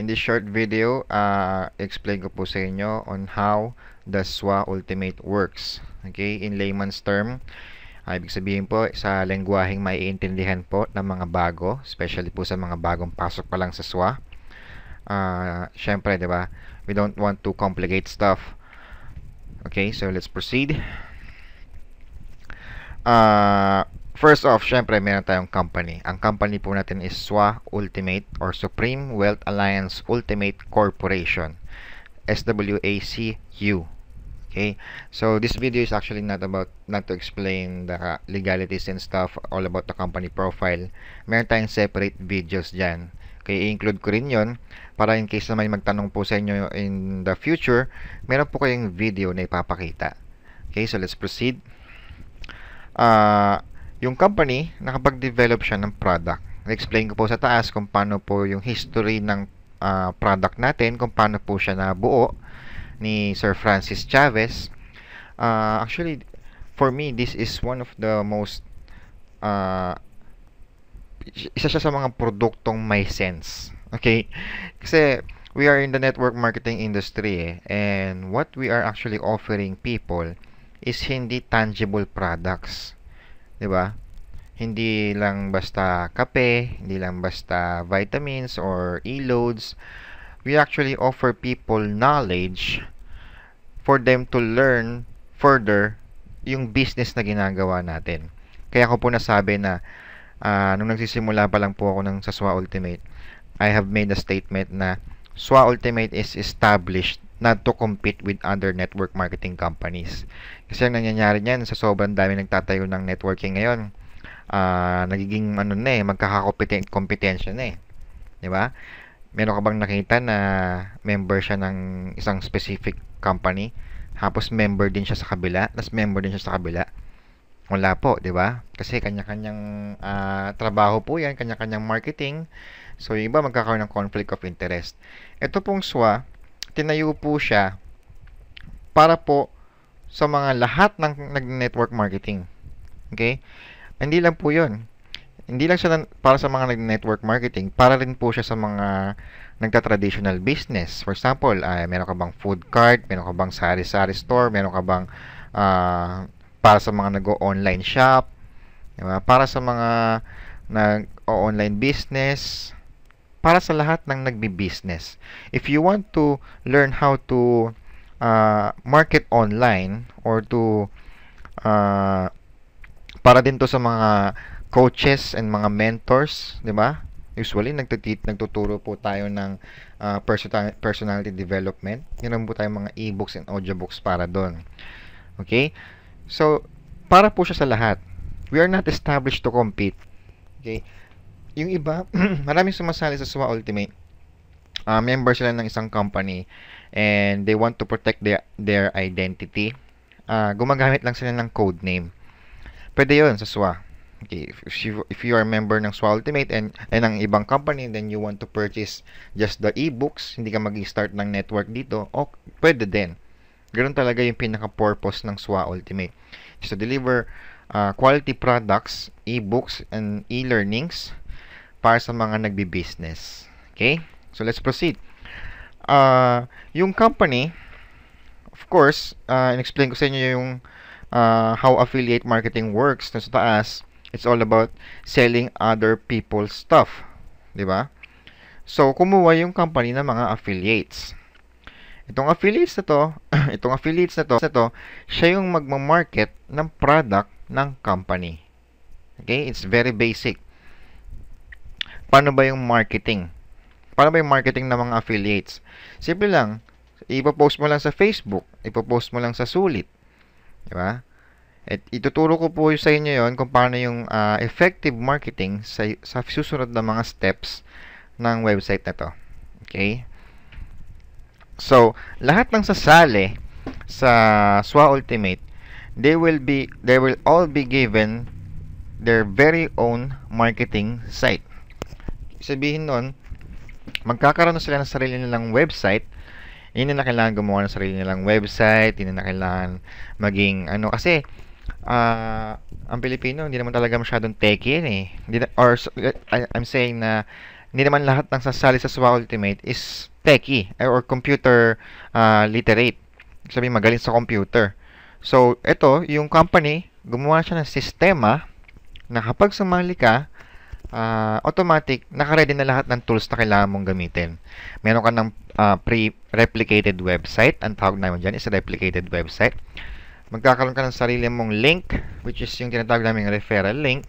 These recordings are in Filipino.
In this short video, uh, explain ko po sa inyo on how the SWA Ultimate works. Okay, in layman's term, uh, ibig sabihin po sa lengguwaheng maiintindihan po ng mga bago, especially po sa mga bagong pasok pa lang sa SWA. Uh, Siyempre, di ba, we don't want to complicate stuff. Okay, so let's proceed. Uh, First off, syempre, meron tayong company. Ang company po natin is SWA Ultimate or Supreme Wealth Alliance Ultimate Corporation. SWACU. Okay? So, this video is actually not about, not to explain the legalities and stuff, all about the company profile. Meron tayong separate videos dyan. Okay, i-include ko rin yon para in case na may magtanong po sa inyo in the future, meron po kayong video na ipapakita. Okay, so let's proceed. Uh, yung company, nakapag-develop siya ng product. Na-explain ko po sa taas kung paano po yung history ng uh, product natin, kung paano po siya nabuo ni Sir Francis Chavez. Uh, actually, for me, this is one of the most uh, isa siya sa mga produktong may sense. Okay? Kasi we are in the network marketing industry eh, and what we are actually offering people is hindi tangible products 'di ba? Hindi lang basta kape, hindi lang basta vitamins or e-loads. We actually offer people knowledge for them to learn further yung business na ginagawa natin. Kaya ko po nasabi na uh, nung nagsisimula pa lang po ako ng sa SWA Ultimate, I have made a statement na SWA Ultimate is established not to compete with other network marketing companies. Kasi ang nangyayari niyan sa sobrang dami nagtatayo ng networking ngayon, uh, nagiging ano na eh, magkakakompetensya na eh. 'Di ba? Meron ka bang nakita na member siya ng isang specific company, tapos member din siya sa kabila, tapos member din siya sa kabila? Wala po, 'di ba? Kasi kanya-kanyang uh, trabaho po 'yan, kanya-kanyang marketing. So, yung iba magkakaroon ng conflict of interest. Ito pong SWA, tinayo po siya para po sa mga lahat ng nag-network marketing. Okay? Hindi lang po 'yon. Hindi lang siya para sa mga nag-network marketing, para rin po siya sa mga nagta-traditional business. For example, uh, meron ka bang food cart, meron ka bang sari-sari store, meron ka bang uh, para sa mga nag-online shop, diba? para sa mga nag-online business, para sa lahat ng nagbi-business. If you want to learn how to uh, market online or to uh, para din to sa mga coaches and mga mentors, 'di ba? Usually nagtutit nagtuturo po tayo ng uh, personal, personality development. Meron po tayong mga e-books and audiobooks para doon. Okay? So, para po siya sa lahat. We are not established to compete. Okay? Yung iba, maraming sumasali sa SWA Ultimate. Uh, member sila ng isang company and they want to protect their, their identity. Uh, gumagamit lang sila ng code name. Pwede yun sa SWA. Okay, if you, if you are a member ng SWA Ultimate and, and ng ibang company, then you want to purchase just the e-books, hindi ka mag-start ng network dito, o pwede din. Ganun talaga yung pinaka-purpose ng SWA Ultimate. Is to deliver uh, quality products, e-books, and e-learnings para sa mga nagbi-business. Okay? So, let's proceed. Uh, yung company, of course, uh, in-explain ko sa inyo yung uh, how affiliate marketing works. Na sa taas, it's all about selling other people's stuff. Di ba? So, kumuha yung company ng mga affiliates. Itong affiliates na to, itong affiliates na to, na to, siya yung magma-market ng product ng company. Okay? It's very basic paano ba yung marketing? Paano ba yung marketing ng mga affiliates? Simple lang, ipopost mo lang sa Facebook, ipopost mo lang sa sulit. Di ba? At ituturo ko po sa inyo yon kung paano yung uh, effective marketing sa, sa susunod na mga steps ng website na to. Okay? So, lahat ng sasali sa SWA Ultimate, they will be they will all be given their very own marketing site sabihin nun, magkakaroon na sila ng sarili nilang website, hindi na kailangan gumawa ng sarili nilang website, hindi na kailangan maging ano kasi uh, ang Pilipino hindi naman talaga masyadong techy yan eh. Hindi na, or I, I'm saying na hindi naman lahat ng sasali sa SWA Ultimate is techie eh, or computer uh, literate. Sabi magaling sa computer. So, ito, yung company, gumawa siya ng sistema na kapag sumali ka, uh, automatic, nakaready na lahat ng tools na kailangan mong gamitin. Meron ka ng uh, pre-replicated website. Ang tawag namin dyan is replicated website. Magkakaroon ka ng sarili mong link, which is yung tinatawag namin referral link.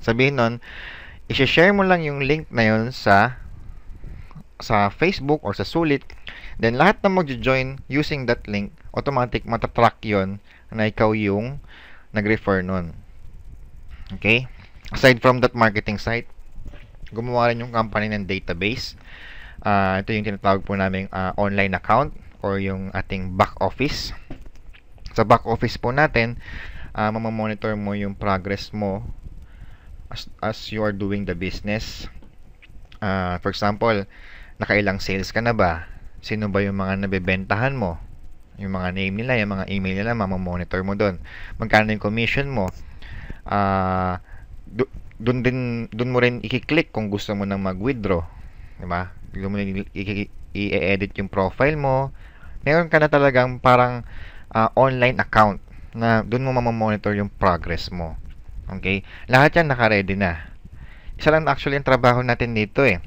Sabihin nun, i-share mo lang yung link na yun sa sa Facebook or sa Sulit. Then, lahat na mag-join using that link, automatic matatrack yon na ikaw yung nag-refer nun. Okay? Aside from that marketing site, gumawa rin yung company ng database. Uh, ito yung tinatawag po namin uh, online account or yung ating back office. Sa back office po natin, uh, mamamonitor mo yung progress mo as, as you are doing the business. Uh, for example, nakailang sales ka na ba? Sino ba yung mga nabebentahan mo? Yung mga name nila, yung mga email nila, mamamonitor mo doon. Magkano yung commission mo? Uh, doon din doon mo rin i-click kung gusto mo nang mag-withdraw, 'di ba? Doon mo i-edit yung profile mo. Meron ka na talagang parang uh, online account na doon mo mamamonitor yung progress mo. Okay? Lahat yan naka-ready na. Isa lang actually ang trabaho natin dito eh.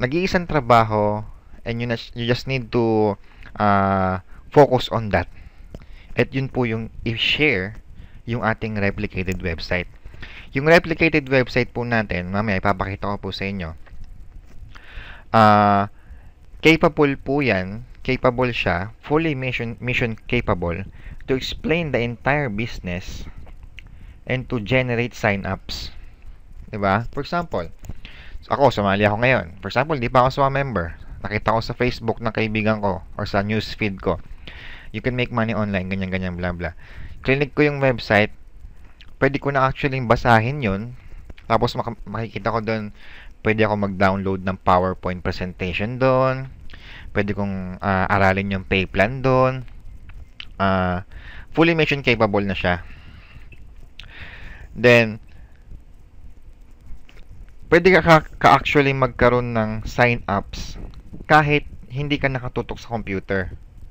Nag-iisang trabaho and you, you just need to uh, focus on that. At yun po yung i-share yung ating replicated website. Yung replicated website po natin, mamaya ipapakita ko po sa inyo. Uh, capable po yan, capable siya, fully mission, mission capable to explain the entire business and to generate sign-ups. Diba? For example, ako, sumali ako ngayon. For example, di pa ako sa member. Nakita ko sa Facebook ng kaibigan ko or sa newsfeed ko. You can make money online, ganyan-ganyan, bla bla. Clinic ko yung website, pwede ko na actually basahin yon tapos mak- makikita ko doon pwede ako mag-download ng PowerPoint presentation doon pwede kong uh, aralin yung pay plan doon uh, fully mission capable na siya. Then pwede ka, ka actually magkaroon ng sign ups kahit hindi ka nakatutok sa computer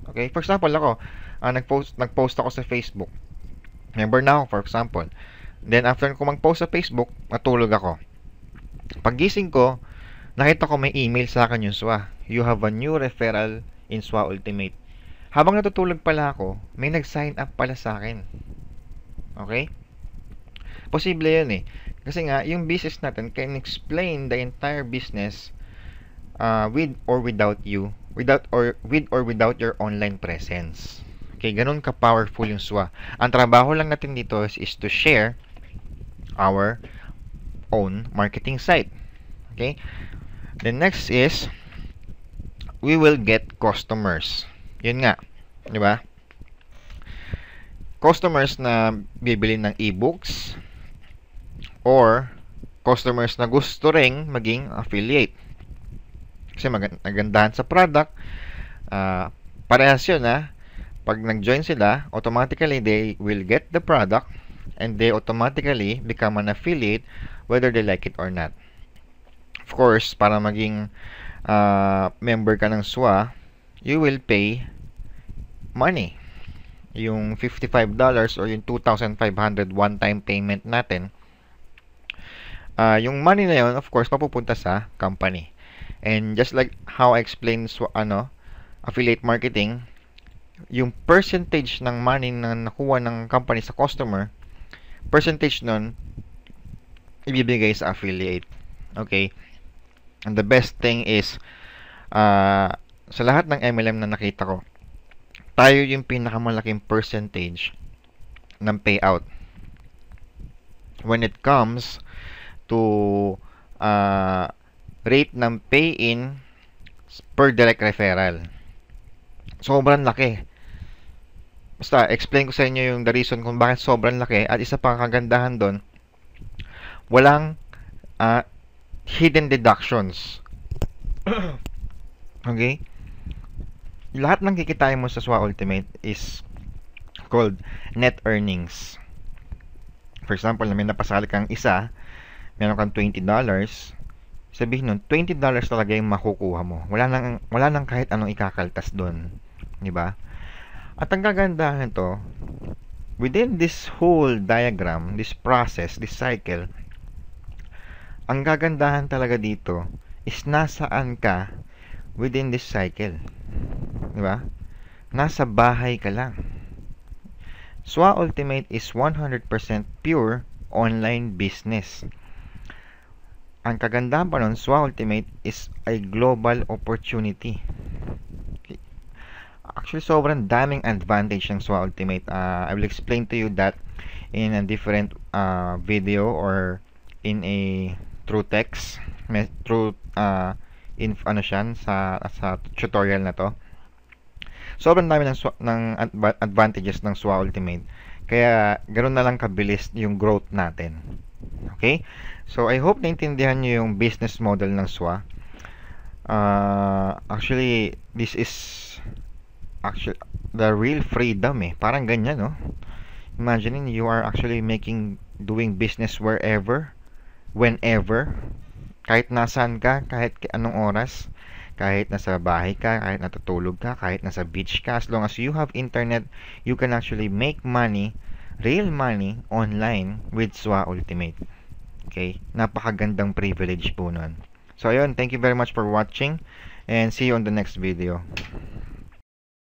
okay for example ako uh, nag-post nag-post ako sa Facebook Member na ako, for example. Then, after ko mag-post sa Facebook, matulog ako. Paggising ko, nakita ko may email sa akin yung SWA. You have a new referral in SWA Ultimate. Habang natutulog pala ako, may nag-sign up pala sa akin. Okay? Posible yun eh. Kasi nga, yung business natin can explain the entire business uh, with or without you, without or with or without your online presence. Okay, ganun ka-powerful yung SWA. Ang trabaho lang natin dito is, is to share our own marketing site. Okay? The next is we will get customers. Yun nga, 'di ba? Customers na bibili ng e-books or customers na gusto ring maging affiliate. Kasi magandahan sa product, uh, parehas yun ha pag nag-join sila, automatically they will get the product and they automatically become an affiliate whether they like it or not. Of course, para maging uh, member ka ng SWA, you will pay money. Yung $55 or yung 2,500 one-time payment natin, uh, yung money na yun, of course, mapupunta sa company. And just like how I explained so, ano, affiliate marketing, yung percentage ng money na nakuha ng company sa customer, percentage nun, ibibigay sa affiliate. Okay? And the best thing is, uh, sa lahat ng MLM na nakita ko, tayo yung pinakamalaking percentage ng payout. When it comes to uh, rate ng pay-in per direct referral. Sobrang laki. Basta, explain ko sa inyo yung the reason kung bakit sobrang laki. At isa pang kagandahan doon, walang uh, hidden deductions. okay? Lahat ng kikitain mo sa SWA Ultimate is called net earnings. For example, may napasali kang isa, meron kang $20, sabihin nun, $20 talaga yung makukuha mo. Wala nang, wala nang kahit anong ikakaltas doon. Di ba? At ang kagandahan to, within this whole diagram, this process, this cycle, ang gagandahan talaga dito is nasaan ka within this cycle. Di ba? Nasa bahay ka lang. SWA Ultimate is 100% pure online business. Ang kagandahan pa nun, SWA Ultimate is a global opportunity. Actually, sobrang daming advantage ng SWA Ultimate. Uh, I will explain to you that in a different uh, video or in a true text, through uh, in ano siya sa sa tutorial na to. Sobrang dami ng ng advantages ng SWA Ultimate. Kaya ganoon na lang kabilis yung growth natin. Okay? So, I hope naintindihan nyo yung business model ng SWA. Uh, actually, this is actually the real freedom eh. Parang ganyan, no? Imagine you are actually making, doing business wherever, whenever, kahit nasaan ka, kahit anong oras, kahit nasa bahay ka, kahit natutulog ka, kahit nasa beach ka, as long as you have internet, you can actually make money, real money, online with SWA Ultimate. Okay? Napakagandang privilege po nun. So, ayun. Thank you very much for watching and see you on the next video.